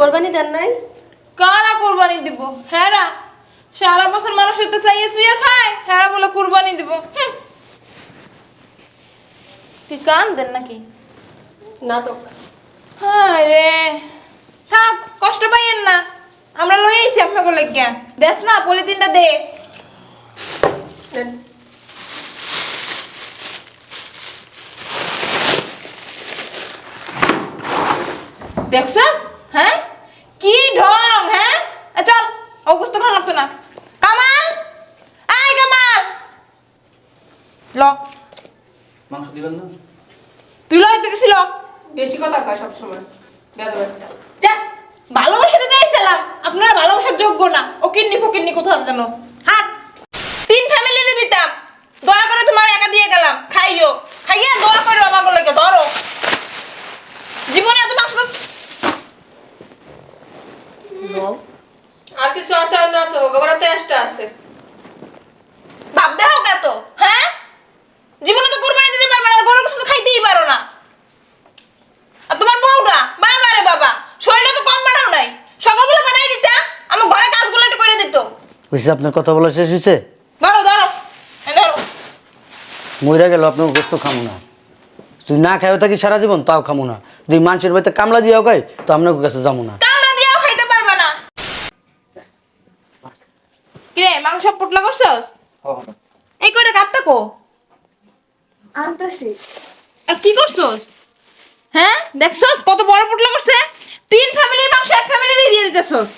কোরবানি দেন নাই? কারা কোরবানি দিব? হেরা। সারা বছর মানুষ এতে চাইয়ে চুইয়ে খায় হ্যারা বলে কোরবানি দিব। কি কান দেন নাকি? নাটক। হায় রে। থাক কষ্ট পাইয়েন না। আমরা লই আইছি আপনাকে লাগিয়া দেখ না পলিথিনটা দে। দেখছস? হ্যাঁ? কি ঢং হ্যাঁ? এ চল অবস্থা ভালো লাগতো না। কামাল? আয় কামাল! ল। মাংস দিবেন না? তুই ল কিছু ল। বেশি কথা কয় সব সময় যা ভালোবাসাতে চাইছিলাম। আপনারা ভালোবাসার যোগ্য না। ও কিন্নি ফকিন্নি কোথাও জানো হাট তিন ফ্যামিলিরে দিতাম দয়া করে তোমার একা দিয়ে গেলাম খাইও খাইয়া দোয়া করো আমাকে লোকে ধরো জীবনে এত মাংস তো- বল আর কিছু আছে অন্য আছে হোক আবার তেষ্টা আছে ভাব দেহ কত হ্যাঁ জীবনে তো কোরবানি দিতে পারবে না গরুর কিছু তো খাইতেই পারো না আর তোমার বউটা বাবা রে বাবা শরীরটা তো কম বানাও নাই সকালবেলা বানাই দিতা আমার ঘরে কাজগুলো একটু করে দিত বুঝছি আপনার কথা বলা শেষ হয়েছে? ধরো ধরো ধরো। মইরা গেল আপনার গোস্ত খামো না। যদি না খাইও থাকি সারা জীবন তাও খামো না। যদি মানুষের বাড়িতে কামলা দিয়েও খাই তো আপনার কাছে যাব না। কামনা দিয়েও খাইতে পারবা না। কিরে মাংস পুটলা করছস? এই করে আনতেছি। আর কি করছস? হ্যাঁ দেখছস কত বড় পুটলা করছে? তিন ফ্যামিলির মাংস এক ফ্যামিলিরই দিয়ে দিতেছস।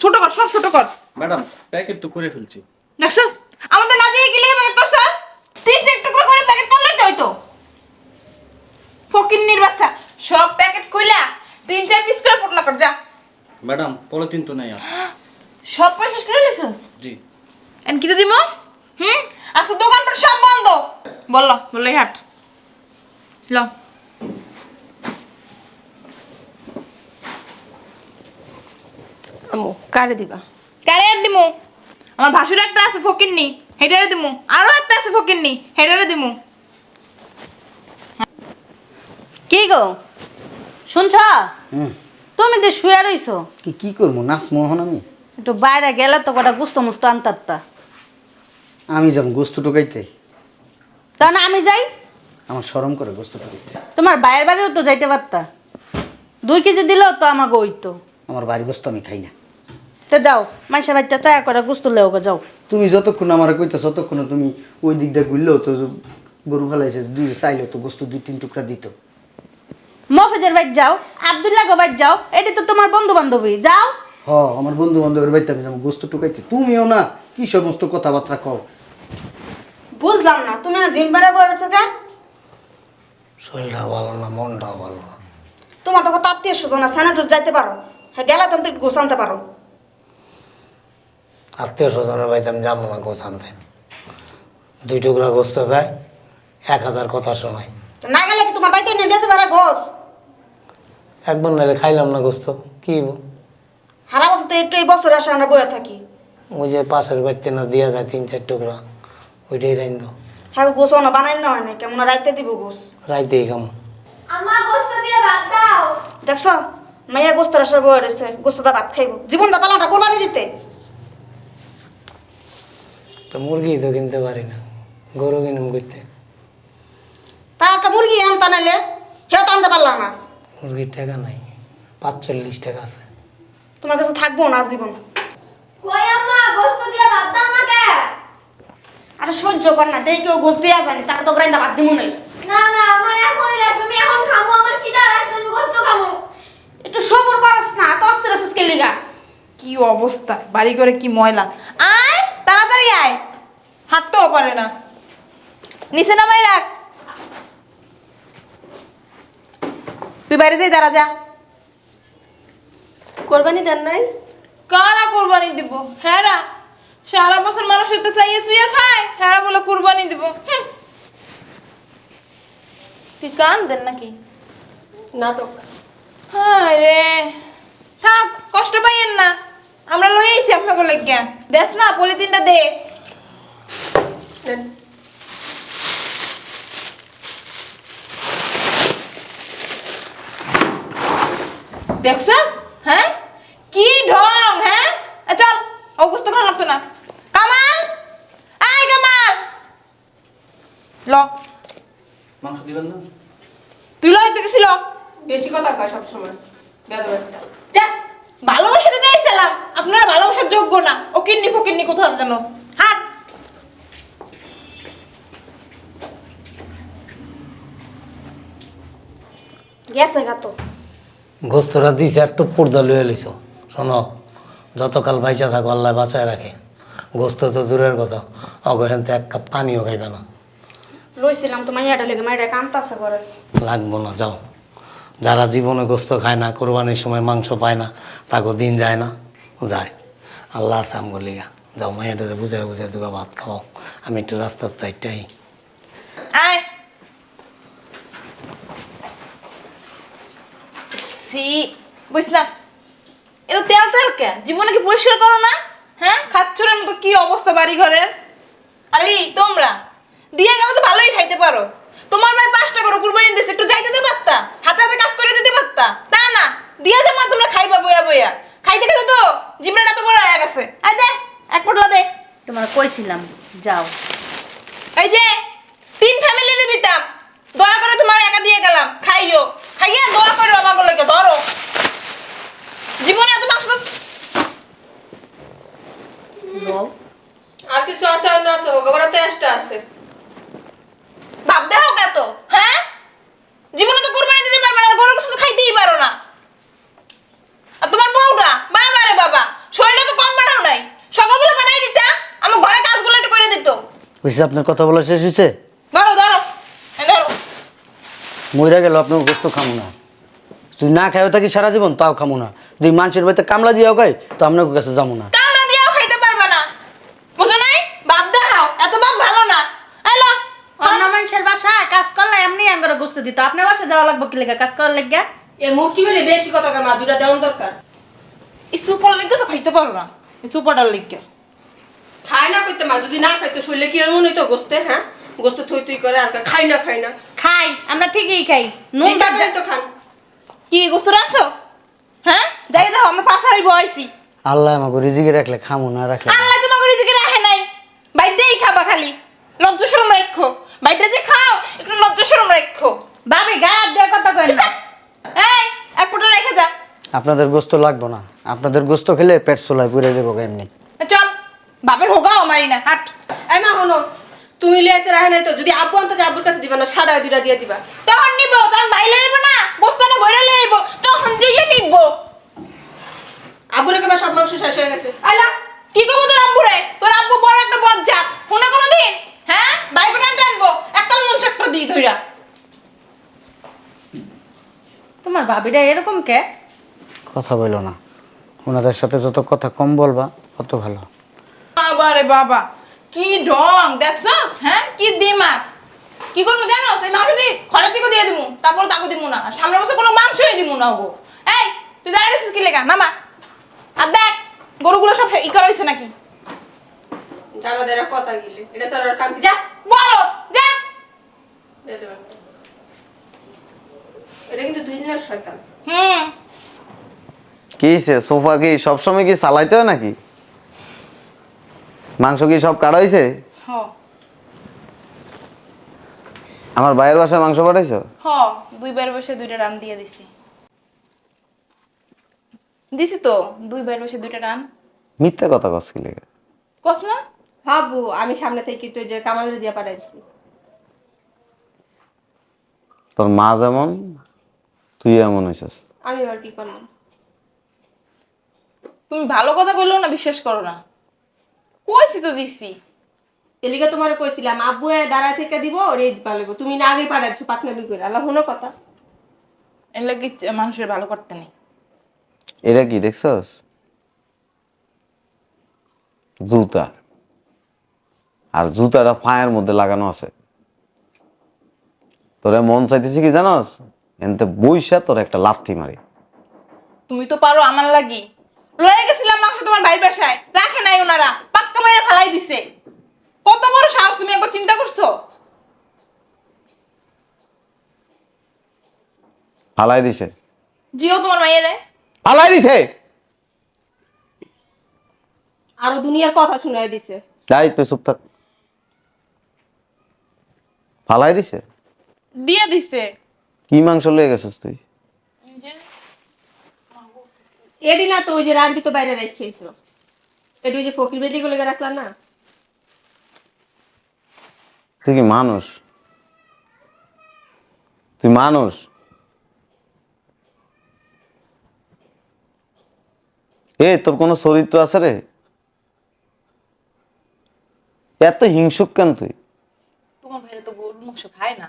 ছোট কর সব ছোট কর। ম্যাডাম প্যাকেট তো করে ফেলছি। দেখছস আমাদের না দিয়ে গেলে প্যাকেট করছস তিন চার টুকরো করে প্যাকেট করলে তো হইতো। ফকিন্নির বাচ্চা সব প্যাকেট কইলা তিন চার পিস করে পুটলা কর যা। ম্যাডাম পলিথিন তো নেই আর। সব পরে শেষ করে লেছস জি। এন কিতে দিব হুম? আজকে দোকানটা সব বন্ধ। বলল বলল হাট। ল। আমু কারে দিবা? কারে আর দিমু? আমার ভাসুর একটা আছে ফকিন্নি। হেডারে দিমু। আরও একটা আছে ফকিন্নি। হেডারে দিমু। কি গো? শুনছ? হুম। তুমি তো শুয়ে রইছো। কি কি করব? নাচ মোহন আমি? একটু বাইরে গেলে তো কটা গুস্ত মুস্ত আনতাত্তা। আমি যাব গোস্ত টোকাইতে তখন আমি যাই। আমার সরম করে গোস্ত টোকাইতে তোমার বাইরের বাড়িও তো যাইতে পারতা। দুই কেজি দিলেও তো আমাকে ওইতো আমার বাড়ির গোস্ত আমি খাই না। তো যাও মাইসা বাচ্চা চায়া করে গুস্ত লেও গো, যাও। তুমি যতক্ষণ আমার কইতেছ ততক্ষণ তুমি ওই দিক দিয়ে ঘুরলেও তো গরু ফেলাইছে দুই চাইলেও তো গোস্ত দুই তিন টুকরা দিত। মফেজের বাইর যাও আবদুল্লাহ গো বাইর যাও এটা তো তোমার বন্ধু বান্ধবী যাও। হ আমার বন্ধু বান্ধবের বাড়িতে আমি যাব গোস্ত টোকাইতে তুমিও না কি সমস্ত কথাবার্তা কও? বুঝলাম না তুমি না জিম বেড়া বলেছ কে শরীরটা ভালো না মনটাও ভালো না। তোমার তো কত আত্মীয় স্বজন আছে না যাইতে পারো। হ্যাঁ গেলে তুমি তো গোস আনতে পারো। আত্মীয় স্বজনের বাড়িতে আমি যাব না গোছ আনতে। দুই টুকরা গোস্ত দেয় এক হাজার কথা শোনায়। না গেলে কি তোমার বাড়িতে নিয়ে দিয়েছে বেড়া গোস একবার নাহলে খাইলাম না গোস্ত কি? হারা বছর তো একটু এই বছর আসে আমরা বয়ে থাকি। ওই যে পাশের বাড়িতে না দিয়া যায় তিন চার টুকরা ওইটাই রাইন দো হ্যাঁ গোস না বানাই না হয় না কেমন রাইতে দিব গোস রাইতেই খাম। আমা গোস্ত দিয়ে ভাত দাও। দেখছ? মাইয়া গোস্তের আসে বয়ে রয়েছে গোস্তটা ভাত খাইব। জীবনটা পালাটা কোরবানি দিতে। তো মুরগি তো কিনতে পারি না গরু কিনুম করতে তা একটা মুরগি আনতা নাইলে সেও তো আনতে পারলাম না। মুরগির টাকা নাই পাঁচচল্লিশ টাকা আছে। তোমার কাছে থাকব না জীবন। কই আম্মা গোস্ত দিয়ে ভাত দাও না কে আরে সহ্য কর না দেখি কেউ গোস দেওয়া জানি তার তো গ্রাইন্দা ভাত দিব নাই না না আমার এখনই লাগবে আমি এখন খামু আমার খিদা লাগছে আমি গোস্ত খামু। একটু সবর করস না তো অস্থির আছিস কি অবস্থা বাড়ি করে কি ময়লা আয় তাড়াতাড়ি আয় হাঁটতেও পারে না। নিচে নামাই রাখ। তুই বাইরে যাই দাঁড়া যা। কোরবানি দেন নাই? কারা কোরবানি দিব? হ্যারা সারা বছর মানুষ এতে চাইয়ে চুইয়ে খায় হ্যারা বলে কোরবানি দিব। তুই কান দেন নাকি? নাটক। হায় রে। থাক কষ্ট পাইয়েন না। আমরা লই আইছি আপনাকে লাগিয়া। দেখ না পলিথিনটা দে। দেন দেখছস? হ্যাঁ? কি ঢং হ্যাঁ? এ চল অবস্থ ভালো লাগতো না। কামাল? আয় কামাল! ল। মাংস দিবেন না? তুই লয় থেকে ছিল বেশি কথা কয় সব সময় বেদব একটা। যা ভালোবাসা দিতে এসেছিলাম আপনারা ভালোবাসার যোগ্য না। ও কিন্নি ফকিন্নি কোথাও জানো হাট গেছে গা তো। গোস্তরা দিছে একটু পর্দা লুয়ে লিছ শোনো যতকাল বাইচা থাকো আল্লাহ বাঁচায় রাখে। গোস্ত তো দূরের কথা অগহেন তো এক কাপ পানিও খাইবে না। লইছিলাম তোমার ইয়াটা লেগে মাইরা কান্তাছে করে লাগবো না যাও। যারা জীবনে গোস্ত খায় না কোরবানির সময় মাংস পায় না তাকে দিন যায় না। যায়। আল্লাহ আছে আমগলিগা যাও মাইয়াটারে বুঝায় বুঝায় দুগা ভাত খাও আমি একটু রাস্তার তাইটাই আয়! সি বুঝ না এটা তেল তেল কে জীবনে কি পরিষ্কার করো না? হ্যাঁ? খাচ্ছরের মতো কি অবস্থা বাড়ি ঘরের আরে তোমরা? দিয়ে গেলে তো ভালোই খাইতে পারো। তোমার ভাই পাঁচটা করো কুরবানি দিছে একটু যাইতে দিতে পারতা হাতে হাতে কাজ করে দিতে পারতা তা না দিয়ে যে মা তোমরা খাইবা বইয়া বইয়া। খাইতে খাইতে তো জীবনটা তো বড় হয়ে গেছে। আয় দে এক পটলা দে। তোমার কইছিলাম যাও। এই যে তিন ফ্যামিলিরে দিতাম। দয়া করে তোমার একা দিয়ে গেলাম। খাইও। খাইয়া দোয়া করো আমাকে লোকে ধরো। জীবনে এত মাংস তো- আর কিছু আছে অন্য আছে হোক আবার তেষ্টা আছে। ভাব দেখো কত হ্যাঁ? জীবনে তো কোরবানি দিতে পারবে না গরুর কিছু তো খাইতেই পারো না। আর তোমার বউটা বাবা রে বাবা শরীরে তো কম বানাও নাই। সকালবেলা বানাই দিতা আমার ঘরে কাজগুলো একটু করে দিত। বুঝছি আপনার কথা বলা শেষ হয়েছে মইরা গেল আপনার গোস্ত খামো না। যদি না খাইও থাকি সারা জীবন? তাও খামো না। যদি মানুষের বাড়িতে কামলা দিয়েও খাই তো আপনার কাছে যাব না। কামড়া দিয়েও খাইতে পারবে না। বুঝো নাই? বাপ দেখাও এত বাপ ভালো না। হ্যালো অন্য মানুষের বাসায় কাজ করলে এমনি আঙ্গরে গুস্ত দিত। আপনার বাসায় যাওয়া লাগবে কি লেগে? কাজ করার লেগে? এ বেড়ে বেশি কথা কয় মা দুটা দেওয়ান দরকার। এই সুপার লিখে তো খাইতে পারো না এই সুপারটার লিখে খায় না করতে মা যদি না খাইতো শরীরে কি আর মনে হইতো গোস্তে হ্যাঁ? গোস্ত থই থই করে আর খাই না খাই না। খাই আমরা ঠিকই খাই। নুন এইটা তো খান। কি গোস্ত রাখছো হ্যাঁ? যাই দেখো আমরা পাশারি বয়সি। আল্লাহ আমাকে রিজিকে রাখলে খামো না রাখলে আল্লাহ তোমাকে রিজিকে রাখে নাই। বাইরেই খাবা খালি। লজ্জা শরম রাখো। বাইরে যে খাও একটু লজ্জা শরম রাখো। বাবে গায়ে দিয়ে কথা কই না। এই এক ফোঁটা রেখে যা। আপনাদের গোস্ত লাগবো না। আপনাদের গোস্ত খেলে পেট চোলায় পুড়ে যাব এমনি চল বাপের হোগাও মারি না। হাট। এই মা হলো তুমি লিয়ে এসে রাখে নাই তো? যদি আব্বু আনতে আব্বুর কাছে দিবা না সাড়া দুইটা দিয়ে দিবা। তখন নিব তখন বাইরে লইব না বস্তানে ভরে লইব তখন যেয়ে নিব। আব্বুরে কেবা সব মাংস শেষ হয়ে গেছে। আলা কি করব তোর আব্বুরে? তোর আব্বু বড় একটা বজ্জাত। শুনে কোনো দিন হ্যাঁ? বাইক টান টানবো একটা মন একটা দিই ধইরা। তোমার ভাবিরা এরকম কে? কথা বলো না। ওনাদের সাথে যত কথা কম বলবা তত ভালো। বাবারে বাবা। কি ঢং দেখছস হ্যাঁ? কি দিমাগ? কি করব জানো? সেই মাংসটি খড়ের দিকে দিয়ে দিমু তারপর তাকে দিমু না। আর সামনের বছর কোনো মাংসই দিমু না গো এই তুই দাঁড়িয়ে রেছিস কি লেগা? নামা। আর দেখ গরুগুলো সব ই করা হয়েছে নাকি? দাঁড়া দেড়া কথা গিলে। এটা স্যার আর কাম যা বলো যা। এটা কিন্তু দুই দিনের শয়তান। হুম। কি সে সোফা কি সবসময় কি চালাইতে হয় নাকি? মাংস কি সব কাটা হয়েছে আমার ভাইয়ের বাসায় মাংস পাঠাইছো? দুই দুইবার বসে দুইটা রান দিয়ে দিছি। দিছি তো দুইবার বসে দুইটা রান মিথ্যা কথা কস কি লেগে? কস না? ভাবু আমি সামনে থেকে কিন্তু ওই যে কামালের দিয়ে পাঠাইছি। তোর মা যেমন তুই এমন হয়েছিস আমি এবার কি করলাম? তুমি ভালো কথা বললেও না বিশ্বাস করো না। কইছি তো দিছি। এলিকে তোমার কইছিলাম আব্বু এ দাঁড়ায় থেকে দিব ওরে দিবা তুমি না আগে পাঠাইছো পাকনামি করে আল্লাহ হনো কথা। এর লাগে মানুষের ভালো করতে নেই। এটা কি দেখছস? জুতা। আর জুতাটা পায়ের মধ্যে লাগানো আছে। তোরে মন চাইতেছি কি জানস? এনতে বইসা তোর একটা লাথি মারি। তুমি তো পারো আমার লাগি। লয়ে গেছিলাম মাংস তোমার ভাইয়ের বাসায়। রাখে নাই ওনারা। পাক্কা মেরে ফালাই দিছে। কত বড় সাহস তুমি একবার চিন্তা করছ? ফালাই দিছে। জিও তোমার মাইয়েরে। ফালাই দিছে। আরও দুনিয়ার কথা শুনাই দিছে। তাই তুই চুপ থাক। ফালাই দিছে? দিয়ে দিছে। কি মাংস লয়ে গেছিস তুই? এডি না তো ওই যে রান্ডি তো বাইরে রেখেছিল এডি ওই যে ফকির বেটি গুলো রাখলাম না? তুই কি মানুষ? তুই মানুষ? এ তোর কোনো চরিত্র আছে রে? এত হিংসুক কেন তুই? তোমার ভাইরা তো গরুর মাংস খায় না।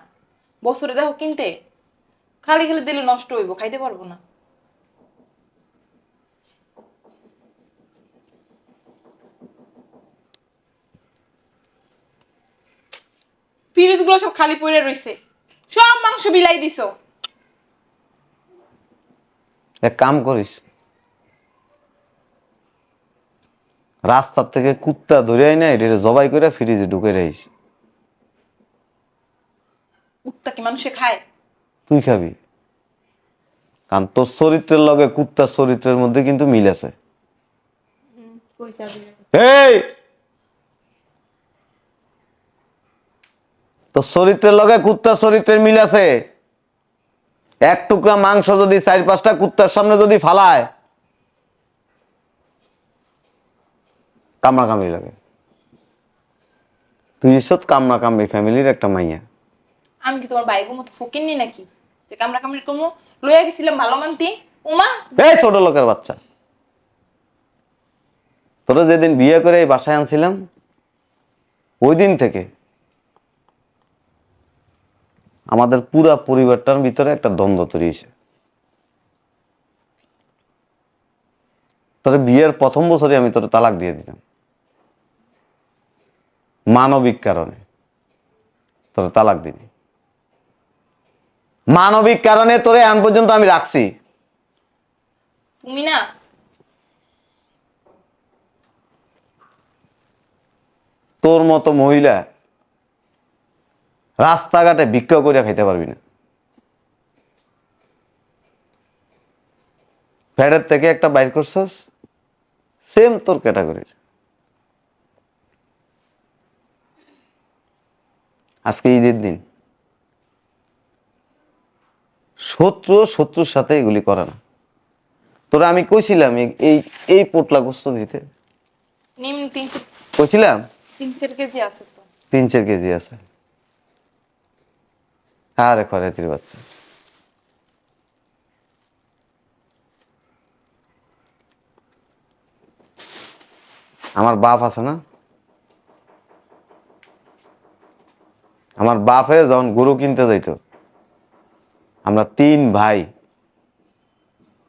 বছরে দেখো কিনতে খালি খালি দিলে নষ্ট হইব খাইতে পারব না। ফ্রিজগুলো সব খালি পড়ে রইছে। সব মাংস বিলাই দিছো। এক কাম করিস। রাস্তার থেকে কুত্তা ধরে আই না এটা জবাই করে ফ্রিজে ঢুকে রাখিস। উত্তা কি মানুষে খায়? তুই খাবি। কারণ তোর চরিত্রের লগে কুত্তার চরিত্রের মধ্যে কিন্তু মিল আছে। এই! তোর চরিত্রের লগে কুত্তার চরিত্রের মিল আছে। এক টুকরা মাংস যদি চার পাঁচটা কুত্তার সামনে যদি ফালায় কামড়া কামড়ি লাগে। তুই এসব কামড়া কামড়ি ফ্যামিলির একটা মাইয়া। আমি কি তোমার বাইগো মতো ফকিননি নাকি? যে কামড়া কামড়ি কমো লইয়া গেছিলাম ভালো মানতি। উমা! এই ছোট লোকের বাচ্চা। তোরা যেদিন বিয়ে করে এই বাসায় আনছিলাম ওই দিন থেকে আমাদের পুরা পরিবারটার ভিতরে একটা দ্বন্দ্ব তৈরি হয়েছে। তোর বিয়ের প্রথম বছরে আমি তোর তালাক দিয়ে দিতাম মানবিক কারণে। তোর তালাক দিনি মানবিক কারণে তোরে এখন পর্যন্ত আমি রাখছি। তুমি না তোর মতো মহিলা রাস্তাঘাটে ভিক্ষা করে খাইতে পারবি না। ফ্যাটের থেকে একটা বাইর করছস সেম তোর ক্যাটাগরির আজকে ঈদের দিন। শত্রু শত্রুর সাথে এগুলি করে না। তোরা আমি কইছিলাম এই- এই এই পোটলা গোস্ত দিতে। নিম তিন কইছিলাম? তিন চার কেজি আছে তো তিন চার কেজি আছে আরে খরাতির আমার বাপ আছে না? আমার বাপে যখন গরু কিনতে যাইত, আমরা তিন ভাই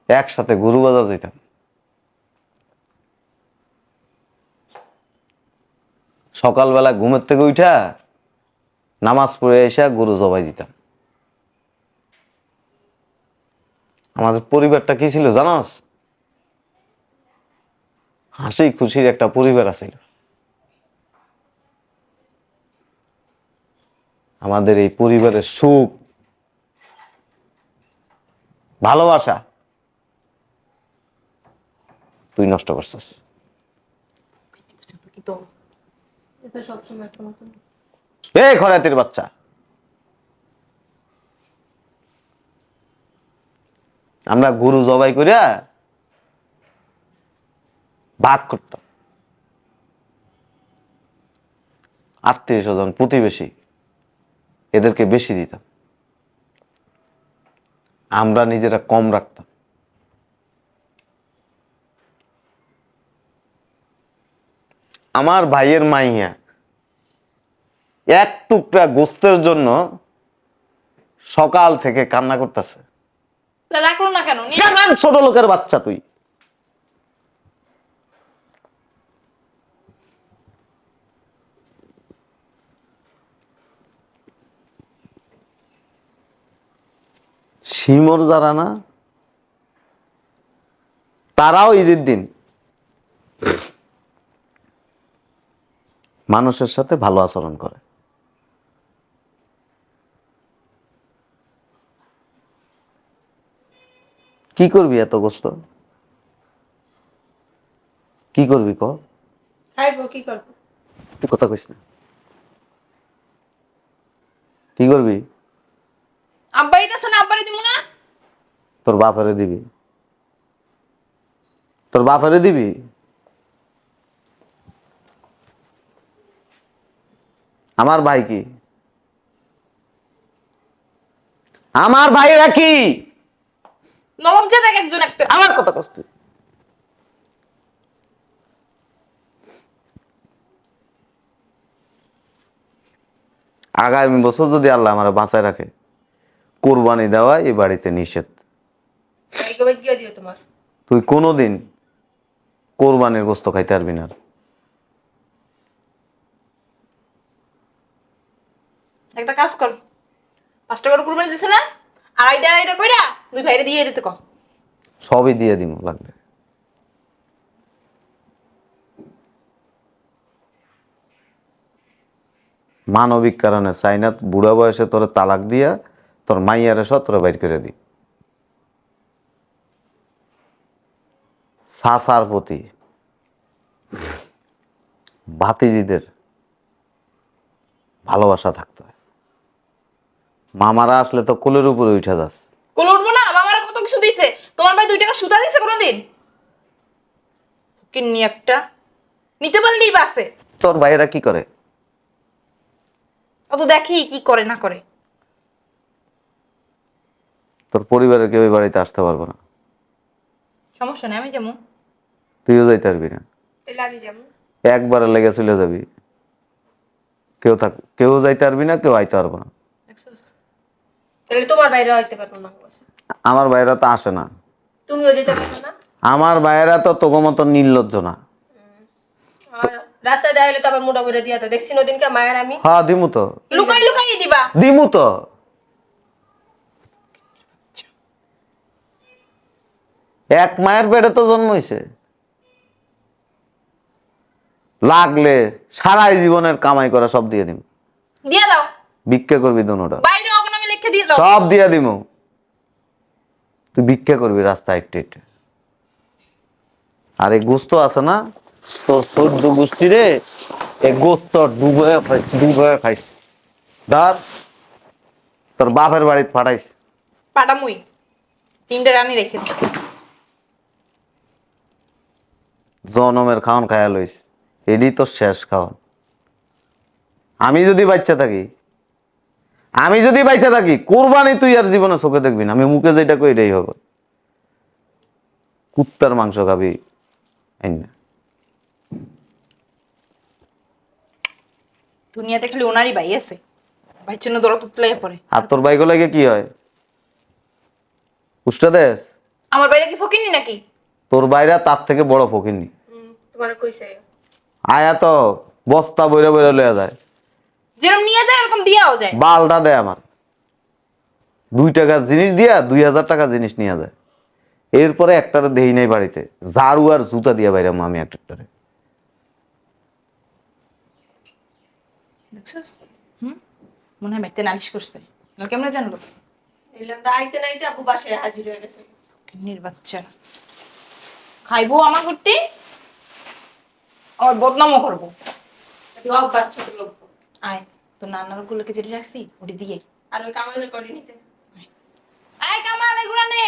একসাথে গরু বাজার যেতাম সকালবেলা ঘুমের থেকে উঠা, নামাজ পড়ে এসে গরু জবাই দিতাম। আমাদের পরিবারটা কি ছিল জানোস? হাসি খুশির একটা পরিবার আছিল। আমাদের এই পরিবারের সুখ ভালোবাসা তুই নষ্ট করছিস। এ খরাতির বাচ্চা। আমরা গরু জবাই করিয়া ভাগ করতাম। আত্মীয় স্বজন, প্রতিবেশী এদেরকে বেশি দিতাম। আমরা নিজেরা কম রাখতাম। আমার ভাইয়ের মাইয়া এক টুকরা গোস্তের জন্য সকাল থেকে কান্না করতেছে। রাখল না কেন? কেমন ছোট লোকের বাচ্চা তুই? শিমর যারা না তারাও ঈদের দিন মানুষের সাথে ভালো আচরণ করে। কি করবি এত গোস্ত কি করবি ক? খাইবো কি করব? তুই কথা কইস না। কি করবি? আব্বাই দিতেছে না আব্বারই দিব না। তোর বাপারে দিবি। তোর বাপারে দিবি? আমার ভাই কি? আমার ভাইরা কি? নবাব যে দেখ একজন একটা। আমার কথা কষ্ট আগামী বছর যদি আল্লাহ আমার বাঁচায় রাখে কোরবানি দেওয়া এই বাড়িতে নিষেধ। তুই কোনোদিন কোরবানির গোস্ত খাইতে পারবি না। একটা কাজ কর পাঁচ টাকা করে কুরবানি দিছে না? আড়াইটা আড়াইটা কইরা দুই ভাইরে দিয়ে দিতে সবই দিয়ে দিব লাগবে। মানবিক কারণে চাইনা বুড়া বয়সে তোর তালাক দিয়া তোর মাইয়ারে সতরে বাইর করে দি সাসার প্রতি ভাতিজিদের ভালোবাসা থাকতে হয়। মামারা আসলে তো কোলের উপরে উঠে যাস কোলে উঠবো না মামারা কত কিছু দিছে? তোমার ভাই দুই টাকা সুতা দিছে কোনোদিন? কিন্নি একটা। নিতে পারলেই বাসে তোর ভাইয়েরা কি করে? অত দেখি কি করে না করে। তোর পরিবারের কেউ এই বাড়িতে আসতে পারব না। সমস্যা নেই আমি যেমন তুইও যাইতে পারবি না। তাহলে আমি যাব। একবারে লেগে চলে যাবি। কেউ থাক কেউ যাইতে পারবি না কেউ আইতে পারব না। তাহলে তোমার বাইরে হইতে পারব না আমার ভাইয়েরা তো আসে না। তুমিও যেতে না? আমার ভাইয়েরা তো তোকে মতো নির্লজ্জ না। রাস্তায় দেখা হলে তো আবার মোটা করে দিয়া তো দেখছি নদিনকে মায়ের আমি। হ্যাঁ দিমু তো। লুকাই লুকাই দিবা। দিমু তো। এক মায়ের পেটে তো জন্ম হয়েছে লাগলে সারাই জীবনের কামাই করা সব দিয়ে দিম। দিয়ে দাও। ভিক্ষা করবি দোনোটা বাইরে ওখানে আমি লিখে দিয়ে দাও। সব দিয়া দিমু। তুই ভিক্ষা করবি রাস্তায় একটু একটু। আর এই গোস্ত আছে না? তোর সদ্য গোষ্ঠী রে এই গোস্ত ডুবে খাইছি ডুবে খাইছি। ধর তোর বাপের বাড়িতে পাঠাইছি। পাটামুই তিনটে রানি রেখে জনমের খাওয়ান খায়া লইস এডি তো শেষ খাওয়ান আমি যদি বাচ্চা থাকি আমি যদি বাইচা থাকি কোরবানি তুই আর জীবনে চোখে দেখবি না। আমি মুখে যেটা কই এটাই হবে। কুত্তার মাংস খাবি না। দুনিয়াতে খালি ওনারই ভাই আছে। ভাই জন্য পড়ে। আর তোর বাইক লাগে কি হয়? উষ্টা দে আমার বাইরে কি ফকিনি নাকি? তোর বাইরা তার থেকে বড় ফকিরনি তোমার কইছে। আয়া তো বস্তা বইরা বইরা লইয়া যায়। যেরকম নিয়ে যায় এরকম দিয়াও যায়। বালটা দেয় আমার। দুই টাকার জিনিস দিয়া দুই হাজার টাকা জিনিস নিয়ে যায়। এরপরে একটারে দেই নাই বাড়িতে। ঝাড়ু আর জুতা দিয়া বাইরাম আমি একটারে। দেখছিস হুম? মনে হয় বাইতে নালিশ করছে। না কেমন জানলো? আইতে নাইতে আপু বাসায় হাজির হয়ে গেছে। খাইবো আমার করতে আমার বদনামও করব। অভ্যাস ছোট লোক আয় তো নানার গুলোকে যেটা রাখছি ওটি দিয়ে আর ওই কামাল করে নিতে। আয় কামাল এগুলো নে